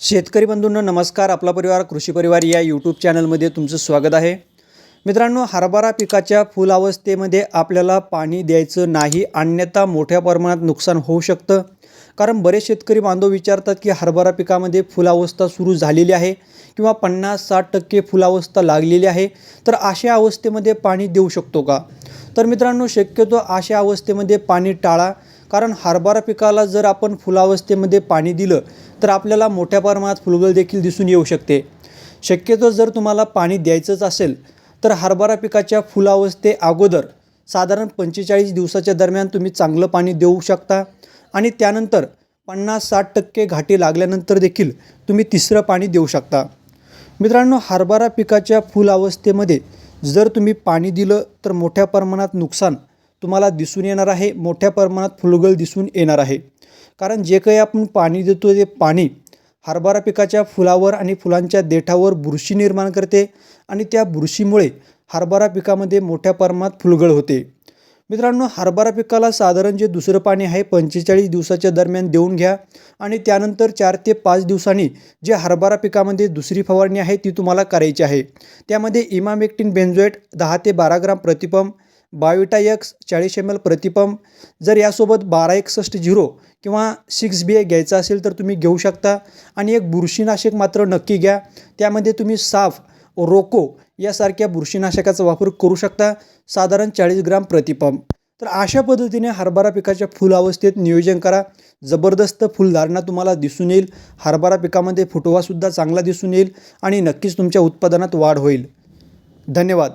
शेतकरी बंधूंना नमस्कार. आपला परिवार कृषी परिवार या यूट्यूब चॅनलमध्ये तुमचं स्वागत आहे. मित्रांनो हरभरा पिकाच्या फुल अवस्थेमध्ये आपल्याला पाणी द्यायचं नाही. अन्यथा मोठ्या प्रमाणात नुकसान होऊ शकतं. कारण बरेच शेतकरी बांधव विचारतात की हरभरा पिकामध्ये फुलावस्था सुरू झालेली आहे किंवा पन्नास साठ टक्के फुलावस्था लागलेली आहे. तर अशा अवस्थेमध्ये पाणी देऊ शकतो का? तर मित्रांनो शक्यतो अशा अवस्थेमध्ये पाणी टाळा कारण हरभरा पिकाला जर आपण फुलावस्थेमध्ये पाणी दिलं तर आपल्याला मोठ्या प्रमाणात फुलगळ देखील दिसून येऊ शकते. शक्यतो जर तुम्हाला पाणी द्यायचंच असेल तर हरभरा पिकाच्या फुलावस्थे अगोदर साधारण पंचेचाळीस दिवसाच्या दरम्यान तुम्ही चांगलं पाणी देऊ शकता आणि त्यानंतर पन्नास साठ टक्के घाटी लागल्यानंतर देखील तुम्ही तिसरं पाणी देऊ शकता. मित्रांनो हरभरा पिकाच्या फुलावस्थेमध्ये जर तुम्ही पाणी दिलं तर मोठ्या प्रमाणात नुकसान तुम्हाला दिसून येणार आहे मोठ्या प्रमाणात फुलगळ दिसून येणार आहे. कारण जे काही आपण पाणी देतो ते पाणी हरभरा पिकाच्या फुलावर आणि फुलांच्या देठावर बुरशी निर्माण करते आणि त्या बुरशीमुळे हरभरा पिकामध्ये मोठ्या प्रमाणात फुलगळ होते. मित्रांनो हरभरा पिकाला साधारण जे दुसरं पाणी आहे पंचेचाळीस दिवसाच्या दरम्यान देऊन घ्या. आणि त्यानंतर चार ते पाच दिवसांनी जे हरभरा पिकामध्ये दुसरी फवारणी आहे ती तुम्हाला करायची आहे. त्यामध्ये इमामेक्टिन बेन्झोएट दहा ते बारा ग्राम प्रतिपंप बायोटा एक्स चाळीस एम एल प्रतिपंप जर यासोबत बारा एकसष्ट झिरो किंवा सिक्स बी ए घ्यायचा असेल तर तुम्ही घेऊ शकता. आणि एक बुरशीनाशक मात्र नक्की घ्या. त्यामध्ये तुम्ही साफ रोको यासारख्या बुरशीनाशकाचा वापर करू शकता. साधारण चाळीस ग्राम प्रतिपंप तर अशा पद्धतीने हरभरा पिकाच्या फुल अवस्थेत नियोजन करा. जबरदस्त फुलधारणा तुम्हाला दिसून येईल. हरभरा पिकामध्ये फुटवासुद्धा चांगला दिसून येईल आणि नक्कीच तुमच्या उत्पादनात वाढ होईल. धन्यवाद.